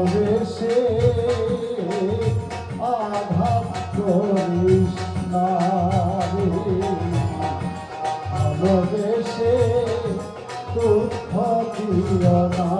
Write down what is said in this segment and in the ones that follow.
ভালোবেসে আঘাত করিস না ভালোবেসে দুঃখ দিও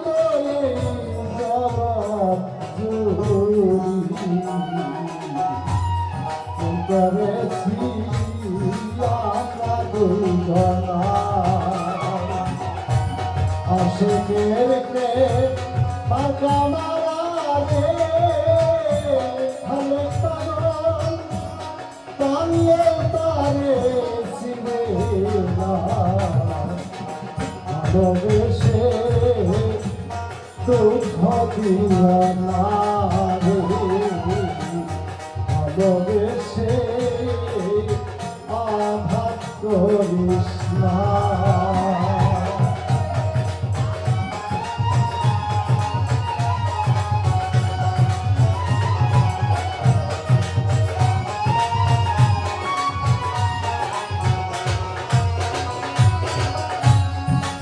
দুজনা আশেকের কে পাকা মারা রে হলে পাগল টানিয়ে তারে ছিবে না। ভালোবেসে দুঃখ দিল না রে। ভালোবেসে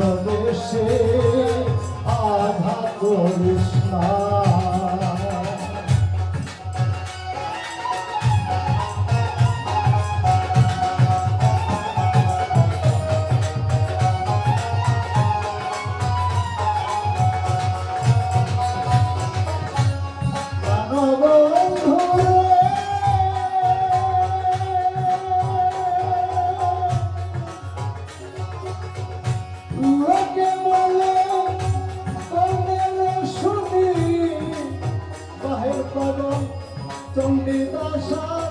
ভালোবেসে আঘাত করিস না। চণ্ডীদাসার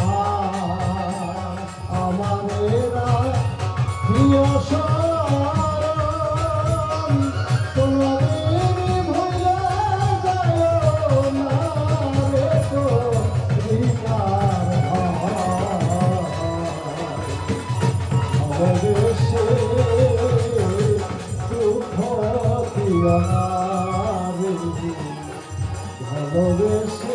ভালোবেসে